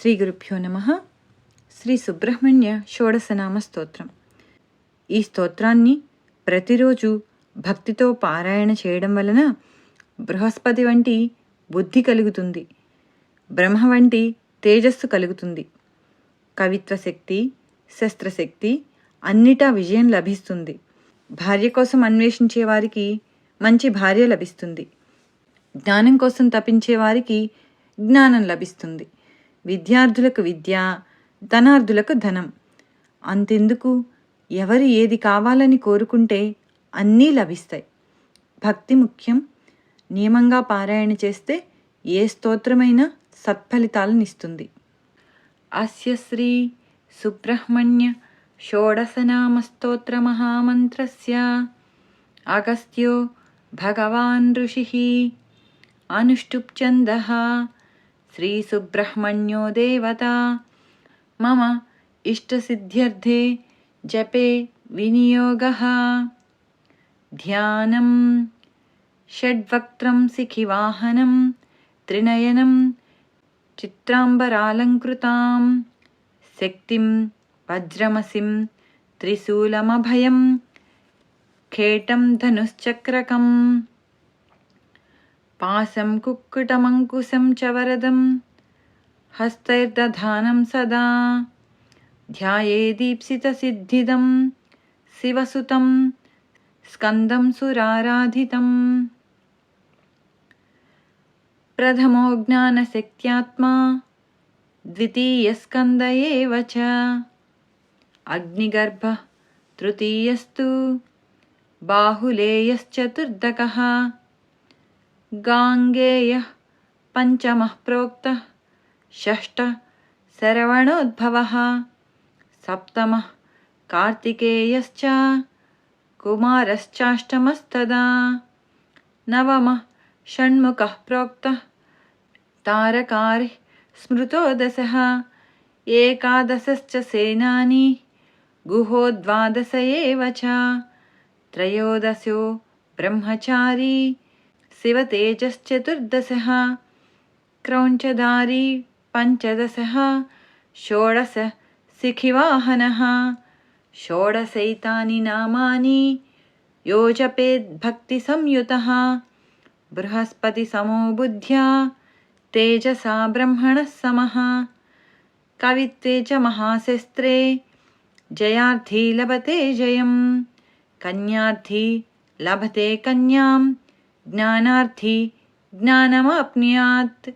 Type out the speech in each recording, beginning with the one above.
శ్రీ గురుభ్యో నమ. శ్రీ సుబ్రహ్మణ్య షోడశనామ స్తోత్రం. ఈ స్తోత్రాన్ని ప్రతిరోజు భక్తితో పారాయణ చేయడం వలన బృహస్పతి వంటి బుద్ధి కలుగుతుంది. బ్రహ్మ వంటి తేజస్సు కలుగుతుంది. కవిత్వ శక్తి శస్త్రశక్తి అన్నిటా విజయం లభిస్తుంది. భార్య కోసం అన్వేషించే వారికి మంచి భార్య లభిస్తుంది. జ్ఞానం కోసం తపించే వారికి జ్ఞానం లభిస్తుంది. విద్యార్థులకు విద్య ధనార్థులకు ధనం. అంతెందుకు? ఎవరు ఏది కావాలని కోరుకుంటే అన్నీ లభిస్తాయి. భక్తి ముఖ్యం. నియమంగా పారాయణ చేస్తే ఏ స్తోత్రమైనా సత్ఫలితాలనిస్తుంది అస్యశ్రీ సుబ్రహ్మణ్య షోడశనామస్తోత్రమహామంత్రస్య అగస్త్యో భగవాన్ ఋషి. అనుష్టుప్ఛन्दः श्रीसुब्रह्मण्यो देवता। मम इष्टसिद्ध्यर्थे जपे विनियोगः। ध्यानं षड्वक्त्रं सिखिवाहनं त्रिनयनं चित्राम्बरालङ्कृतां शक्तिं वज्रमसिं त्रिशूलमभयं खेटं धनुश्चक्रकम् పాసం కుక్కుటమంకుశం చ వరదం హస్తైర్దధానం సదా ధ్యాయే దీప్సితసిద్ధిదం శివసుతం స్కందం సురారాధితం ప్రథమో జ్ఞానశక్త్యాత్మా ద్వితీయస్కంద ఏవ చ అగ్నిగర్భ తృతీయస్తు బాహులేయశ్చతుర్దకः गाङ्गेयः पञ्चमः प्रोक्तः षष्ठः शरवणोद्भवः सप्तमः कार्तिकेयश्च कुमारश्चाष्टमस्तदा नवमः षण्मुखः प्रोक्तः तारकारिः स्मृतो दशः एकादशश्च सेनानी गुहो द्वादश एव च त्रयोदशो ब्रह्मचारी शिवतेजश्चतुर्दशः क्रौञ्चधारी पञ्चदशः। षोडश शिखिवाहनः षोडशैतानि नामानि यो जपेद्भक्तिसंयुतः बृहस्पतिसमो बुद्ध्या तेजसा ब्रह्मणः समः। कवित्वे च महाशस्त्रे जयार्थी लभते जयं कन्यार्थी लभते कन्यां ज्ञानार्थी ज्ञानमाप्नुयात्।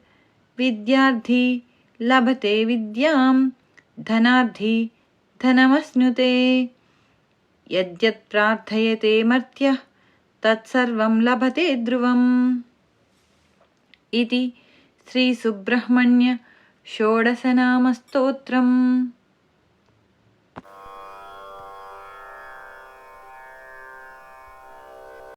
विद्यार्थी लभते विद्यां धनार्थी धनमश्नुते। यद्यत् प्रार्थयते मर्त्यः तत्सर्वं लभते ध्रुवम्। इति श्रीसुब्रह्मण्य षोडशनामस्तोत्रम्।